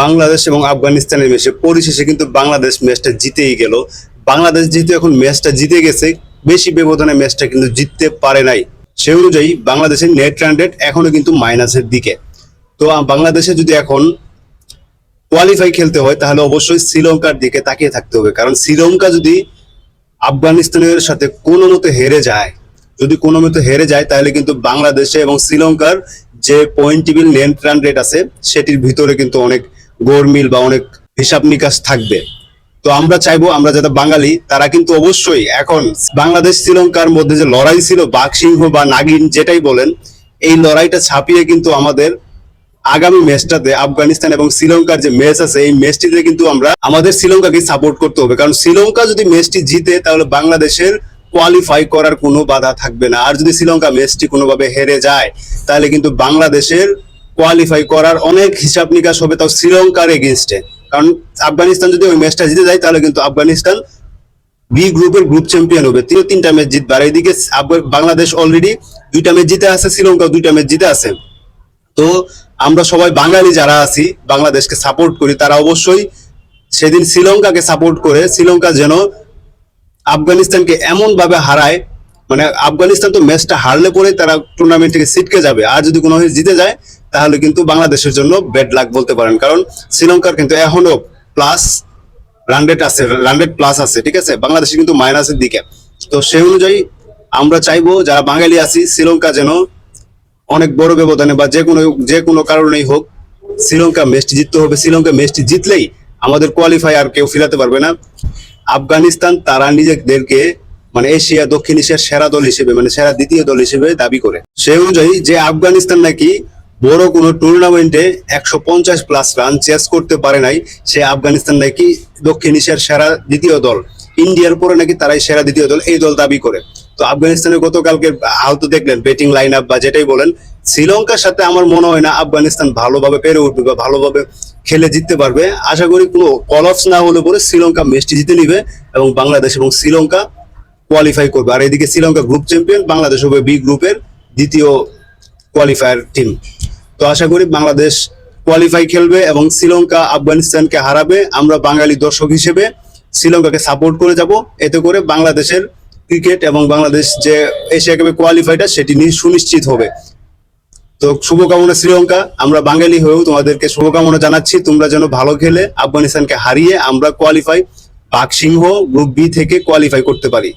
বাংলাদেশ এবং আফগানিস্তানের ম্যাচে পরিশেষে কিন্তু বাংলাদেশ ম্যাচটা জিতেই গেল। বাংলাদেশ যেহেতু এখন ম্যাচটা জিতে গেছে, বেশি ব্যবধানে ম্যাচটা কিন্তু জিততে পারে নাই। সে অনুযায়ী বাংলাদেশের নেট রান রেট এখনও কিন্তু মাইনাসের দিকে। তো বাংলাদেশে যদি এখন কোয়ালিফাই খেলতে হয়, তাহলে অবশ্যই শ্রীলঙ্কার দিকে তাকিয়ে থাকতে হবে। কারণ শ্রীলঙ্কা যদি আফগানিস্তানের সাথে কোনো মতে হেরে যায়, যদি কোনো মতে হেরে যায়, তাহলে কিন্তু বাংলাদেশে এবং শ্রীলঙ্কার যে point table net run rate আছে, সেটির ভিতরে কিন্তু অনেক গোরমিল বা অনেক হিসাব নিকাশ থাকবে। তো আমরা চাইব আমরা যারা বাঙালি, তারা কিন্তু অবশ্যই এখন বাংলাদেশ, শ্রীলঙ্কার মধ্যে যে লড়াই ছিল, বাঘ সিংহ বা নাগিন যেটাই বলেন, এই লড়াইটা ছাপিয়ে কিন্তু আমাদের আগামী ম্যাচটাতে আফগানিস্তান এবং শ্রীলঙ্কার যে ম্যাচ আছে, এই ম্যাচটিতে কিন্তু আমরা আমাদের শ্রীলঙ্কাকে সাপোর্ট করতে হবে। কারণ শ্রীলঙ্কা যদি ম্যাচটি জিতে, তাহলে বাংলাদেশের কোয়ালিফাই করার কোনো বাধা থাকবে না। আর যদি শ্রীলঙ্কা ম্যাচটি কোনোভাবে হেরে যায়, তাহলে কিন্তু বাংলাদেশের কোয়ালিফাই করার অনেক হিসাব নিকাশ হবে তাও শ্রীলঙ্কার এগেনস্টে কারণ আফগানিস্তান যদি ওই ম্যাচটা জিতে যায়, তাহলে কিন্তু আফগানিস্তান বি গ্রুপের গ্রুপ চ্যাম্পিয়ন হবে। তিন তিনটা ম্যাচ জিতবে। আর এইদিকে বাংলাদেশ অলরেডি দুইটা ম্যাচ জিতে আছে শ্রীলঙ্কা দুইটা ম্যাচ জিতে আছে। তো আমরা সবাই বাঙালি যারা আছি, বাংলাদেশকে সাপোর্ট করি, তারা অবশ্যই সেদিন শ্রীলঙ্কাকে সাপোর্ট করে শ্রীলঙ্কা যেন আফগানিস্তানকে এমন ভাবে হারায়। মানে আফগানিস্তান তো ম্যাচটা হারলে পরে তারা টুর্নামেন্ট থেকে সিটকে যাবে। আর যদি কোনো জিতে যায় তাহলে কিন্তু বাংলাদেশের জন্য ব্যাড লাক বলতে পারেন। কারণ শ্রীলঙ্কার কিন্তু এখনও প্লাস রানডেট আছে রানডেট প্লাস আছে, ঠিক আছে? বাংলাদেশে কিন্তু মাইনাসের দিকে। তো সেই অনুযায়ী আমরা চাইব যারা বাঙালি আছি, শ্রীলঙ্কা যেন অনেক বড় ব্যবধানে বা যে কোনো যে কোনো কারণেই হোক শ্রীলঙ্কা ম্যাচটি জিততে হবে। শ্রীলঙ্কা ম্যাচটি জিতলেই আমাদের কোয়ালিফাই আর কেউ ফিরাতে পারবে না। আফগানিস্তান তারা নিজেদেরকে মানে এশিয়া, দক্ষিণ এশিয়ার সেরা দল হিসেবে মানে সেরা দ্বিতীয় দল হিসেবে দাবি করে। সেই অনুযায়ী যে আফগানিস্তান নাকি বড় কোনো টুর্নামেন্টে একশো পঞ্চাশ প্লাস রান চেস করতে পারে নাই। সে আফগানিস্তান নাকি দক্ষিণ এশিয়ার সেরা দ্বিতীয় দল। ইন্ডিয়ার পরে নাকি তারাই সেরা দ্বিতীয় দল। এই দল দাবি করে। তো আফগানিস্তানের গতকালকে হাল তো দেখলেন ব্যাটিং লাইন আপ বা যেটাই বলেন, শ্রীলঙ্কার সাথে আমার মনে হয় না আফগানিস্তান ভালোভাবে পেরে উঠবে বা ভালোভাবে খেলে জিততে পারবে। আশা করি কোনো কলপস না হলে পরে শ্রীলঙ্কা ম্যাচটি জিতে নিবে এবং বাংলাদেশ এবং শ্রীলঙ্কা কোয়ালিফাই করবে। আর এদিকে শ্রীলঙ্কা গ্রুপ চ্যাম্পিয়ন বাংলাদেশ হবে বি গ্রুপের দ্বিতীয় কোয়ালিফায়ার টিম তো আশা করি বাংলাদেশ কোয়ালিফাই খেলবে এবং শ্রীলঙ্কা, আফগানিস্তানকে হারাবে। আমরা বাঙালি দর্শক হিসেবে শ্রীলঙ্কাকে সাপোর্ট করে যাব। এতে করে বাংলাদেশের ক্রিকেট এবং বাংলাদেশ যে এশিয়া কাপে কোয়ালিফাইটা সেটি সুনিশ্চিত হবে। তো শুভকামনা শ্রীলঙ্কা। আমরা বাঙালি হয়েও তোমাদেরকে শুভকামনা জানাচ্ছি। তোমরা যেন ভালো খেলে, আফগানিস্তানকে হারিয়ে আমরা কোয়ালিফাই পাক সিংহ গ্রুপ বি থেকে কোয়ালিফাই করতে পারি।